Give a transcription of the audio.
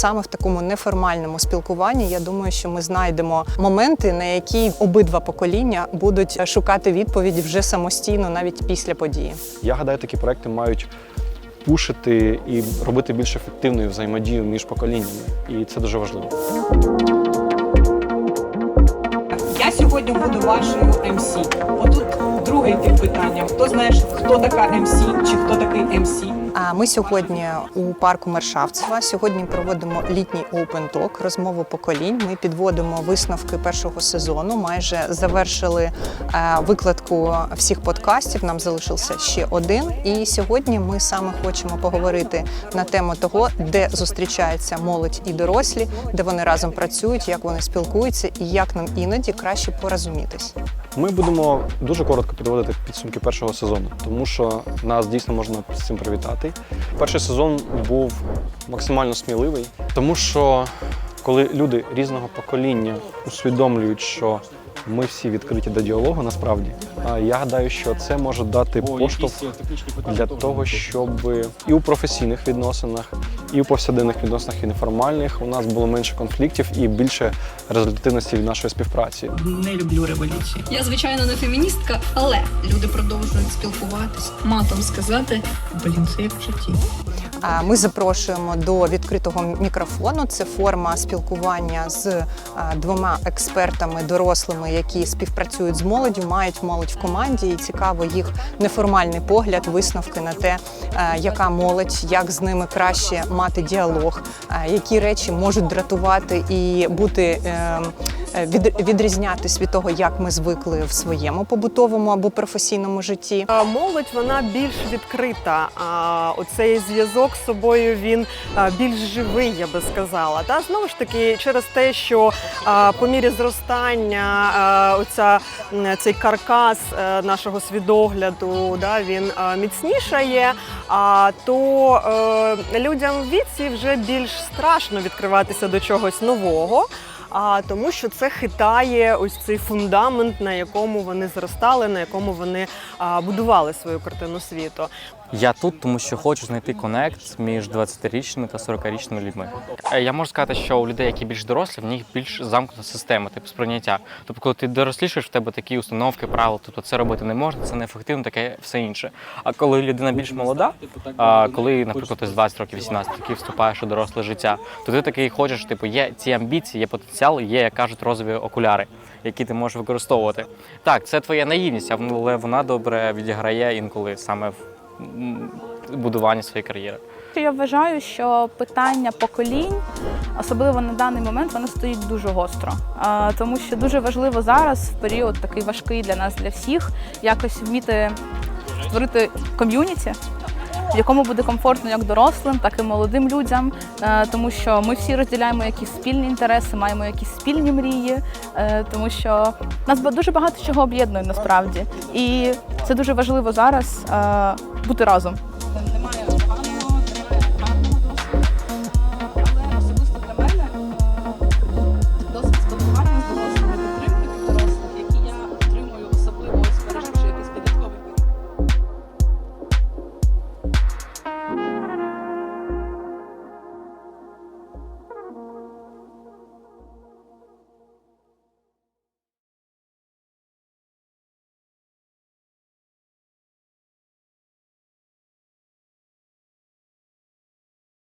саме в такому неформальному спілкуванні я думаю, що ми знайдемо моменти, на які обидва покоління будуть шукати відповіді вже самостійно, навіть після події. Я гадаю, такі проекти мають пушити і робити більш ефективною взаємодію між поколіннями. І це дуже важливо. Я сьогодні буду вашою МС. Отут другий тип питання. Хто знає, хто така МС чи хто такий МС? А ми сьогодні у парку Мершавцева. Сьогодні проводимо літній Open Talk, розмову поколінь. Ми підводимо висновки першого сезону. Майже завершили е, викладку всіх подкастів. Нам залишився ще один. І сьогодні ми саме хочемо поговорити на тему того, де зустрічаються молодь і дорослі, де вони разом працюють, як вони спілкуються і як нам іноді краще порозумітись. Ми будемо дуже коротко підводити підсумки першого сезону, тому що нас дійсно можна з цим привітати. Перший сезон був максимально сміливий, тому що коли люди різного покоління усвідомлюють, що ми всі відкриті до діалогу, насправді я гадаю, що це може дати поштовх для того, щоб і у професійних відносинах, і у повсякденних відносинах, і неформальних у нас було менше конфліктів і більше результативності від нашої співпраці. Не люблю революції. Я звичайно не феміністка, але люди продовжують спілкуватись. Матом сказати Блін, це як в житті. Ми запрошуємо до відкритого мікрофону. Це форма спілкування з двома експертами, дорослими, які співпрацюють з молоддю, мають молодь в команді, і цікаво їх неформальний погляд, висновки на те, яка молодь, як з ними краще мати діалог, які речі можуть дратувати і бути. Е, від- Відрізнятись від того, як ми звикли в своєму побутовому або професійному житті. Молодь вона більш відкрита. А оцей зв'язок з собою він більш живий, я би сказала. Та знову ж таки, через те, що по мірі зростання оця цей каркас е, нашого свідогляду, да, він міцнішає. А то е, людям в віці вже більш страшно відкриватися до чогось нового. А тому, що це хитає ось цей фундамент, на якому вони зростали, на якому вони а, будували свою картину світу. Я тут, тому що хочу знайти конект між 20-річними та 40-річними людьми. Е, Я можу сказати, що у людей, які більш дорослі, в них більш замкнута система, типу сприйняття. Тобто, коли ти дорослішаєш, в тебе такі установки, правила, тобто це робити не можна, це неефективно, таке все інше. А коли людина більш молода, а коли, наприклад, ти з 20 років, 18 років вступаєш у доросле життя, то ти такий хочеш, типу, є ці амбіції, є потенціал, є, як кажуть, розові окуляри, які ти можеш використовувати. Так, це твоя наївність, але вона добре відіграє інколи саме в будуванні своєї кар'єри. Я вважаю, що питання поколінь, особливо на даний момент, воно стоїть дуже гостро. Тому що дуже важливо зараз, в період такий важкий для нас, для всіх, якось вміти створити ком'юніті, якому буде комфортно як дорослим, так і молодим людям, Е, тому що ми всі розділяємо якісь спільні інтереси, маємо якісь спільні мрії, е, тому що нас дуже багато чого об'єднує насправді. І це дуже важливо зараз е, бути разом.